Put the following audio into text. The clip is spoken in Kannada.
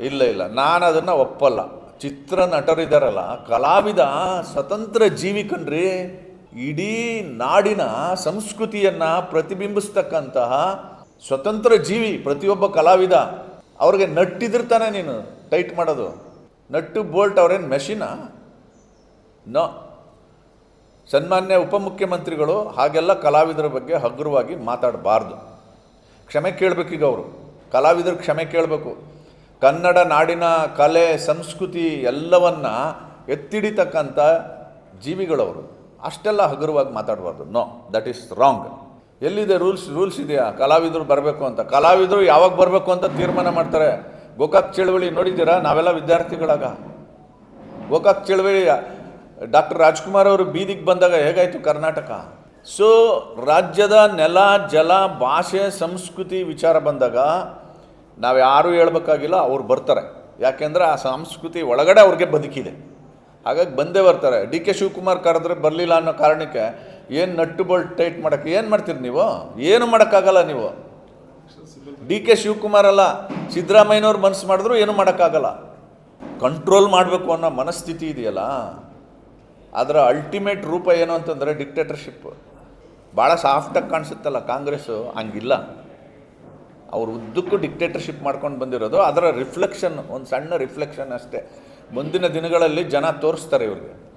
ಇಲ್ಲ ಇಲ್ಲ. ನಾನು ಅದನ್ನು ಒಪ್ಪಲ್ಲ. ಚಿತ್ರ ನಟರಿದ್ದಾರಲ್ಲ ಕಲಾವಿದ, ಸ್ವತಂತ್ರ ಜೀವಿ ಕಣ್ರಿ. ಇಡೀ ನಾಡಿನ ಸಂಸ್ಕೃತಿಯನ್ನು ಪ್ರತಿಬಿಂಬಿಸ್ತಕ್ಕಂತಹ ಸ್ವತಂತ್ರ ಜೀವಿ, ಪ್ರತಿಯೊಬ್ಬ ಕಲಾವಿದ, ಅವ್ರಿಗೆ ನಟ್ಟಿದಿರ್ತಾನೆ ನೀನು ಟೈಟ್ ಮಾಡೋದು. ನಟ್ಟು ಬೋಲ್ಟ್ ಅವ್ರೇನು ಮೆಷಿನಾ? ನೋ. ಸನ್ಮಾನ್ಯ ಉಪಮುಖ್ಯಮಂತ್ರಿಗಳು ಹಾಗೆಲ್ಲ ಕಲಾವಿದರ ಬಗ್ಗೆ ಹಗುರವಾಗಿ ಮಾತಾಡಬಾರ್ದು. ಕ್ಷಮೆ ಕೇಳಬೇಕೀಗ ಅವರು. ಕಲಾವಿದರು ಕ್ಷಮೆ ಕೇಳಬೇಕು. ಕನ್ನಡ ನಾಡಿನ ಕಲೆ, ಸಂಸ್ಕೃತಿ ಎಲ್ಲವನ್ನ ಎತ್ತಿಡಿತಕ್ಕಂಥ ಜೀವಿಗಳವರು. ಅಷ್ಟೆಲ್ಲ ಹಗುರವಾಗಿ ಮಾತಾಡಬಾರ್ದು. ನೋ ದಟ್ ಈಸ್ ರಾಂಗ್ ಎಲ್ಲಿದೆ ರೂಲ್ಸ್ ರೂಲ್ಸ್ ಇದೆಯಾ? ಕಲಾವಿದರು ಬರಬೇಕು ಅಂತ. ಕಲಾವಿದರು ಯಾವಾಗ ಬರಬೇಕು ಅಂತ ತೀರ್ಮಾನ ಮಾಡ್ತಾರೆ. ಗೋಕಾಕ್ ಚಳವಳಿ ನೋಡಿದ್ದೀರಾ? ನಾವೆಲ್ಲ ವಿದ್ಯಾರ್ಥಿಗಳಾಗ. ಗೋಕಾಕ್ ಚಳವಳಿ, ಡಾಕ್ಟರ್ ರಾಜ್ಕುಮಾರ್ ಅವರು ಬೀದಿಗೆ ಬಂದಾಗ ಹೇಗಾಯಿತು ಕರ್ನಾಟಕ? ಸೊ ರಾಜ್ಯದ ನೆಲ, ಜಲ, ಭಾಷೆ, ಸಂಸ್ಕೃತಿ ವಿಚಾರ ಬಂದಾಗ ನಾವು ಯಾರೂ ಹೇಳ್ಬೇಕಾಗಿಲ್ಲ, ಅವ್ರು ಬರ್ತಾರೆ. ಯಾಕೆಂದರೆ ಆ ಸಂಸ್ಕೃತಿ ಒಳಗಡೆ ಅವ್ರಿಗೆ ಬದುಕಿದೆ. ಹಾಗಾಗಿ ಬಂದೇ ಬರ್ತಾರೆ. ಡಿ ಕೆ ಶಿವಕುಮಾರ್ ಕರೆದ್ರೆ ಬರಲಿಲ್ಲ ಅನ್ನೋ ಕಾರಣಕ್ಕೆ ಏನು ನಟ್ಟು ಬೋಲ್ಟ್ ಟೈಟ್ ಮಾಡೋಕ್ಕೆ ಏನು ಮಾಡ್ತೀರಿ ನೀವು? ಏನು ಮಾಡೋಕ್ಕಾಗಲ್ಲ ನೀವು. ಡಿ ಕೆ ಶಿವಕುಮಾರ್ ಅಲ್ಲ, ಸಿದ್ದರಾಮಯ್ಯನವ್ರು ಮನಸ್ಸು ಮಾಡಿದ್ರು ಏನು ಮಾಡೋಕ್ಕಾಗಲ್ಲ. ಕಂಟ್ರೋಲ್ ಮಾಡಬೇಕು ಅನ್ನೋ ಮನಸ್ಥಿತಿ ಇದೆಯಲ್ಲ? ಅದರ ಅಲ್ಟಿಮೇಟ್ ರೂಪ ಏನು ಅಂತಂದರೆ ಡಿಕ್ಟೇಟರ್ಶಿಪ್ ಭಾಳ ಸಾಫ್ಟಾಗಿ ಕಾಣಿಸುತ್ತಲ್ಲ ಕಾಂಗ್ರೆಸ್ಸು? ಹಂಗಿಲ್ಲ. ಅವ್ರು ಉದ್ದಕ್ಕೂ ಡಿಕ್ಟೇಟರ್ಶಿಪ್ ಮಾಡ್ಕೊಂಡು ಬಂದಿರೋದು. ಅದರ ರಿಫ್ಲೆಕ್ಷನ್ ಒಂದು ಸಣ್ಣ ರಿಫ್ಲೆಕ್ಷನ್ ಅಷ್ಟೇ. ಮುಂದಿನ ದಿನಗಳಲ್ಲಿ ಜನ ತೋರಿಸ್ತಾರೆ ಇವ್ರಿಗೆ.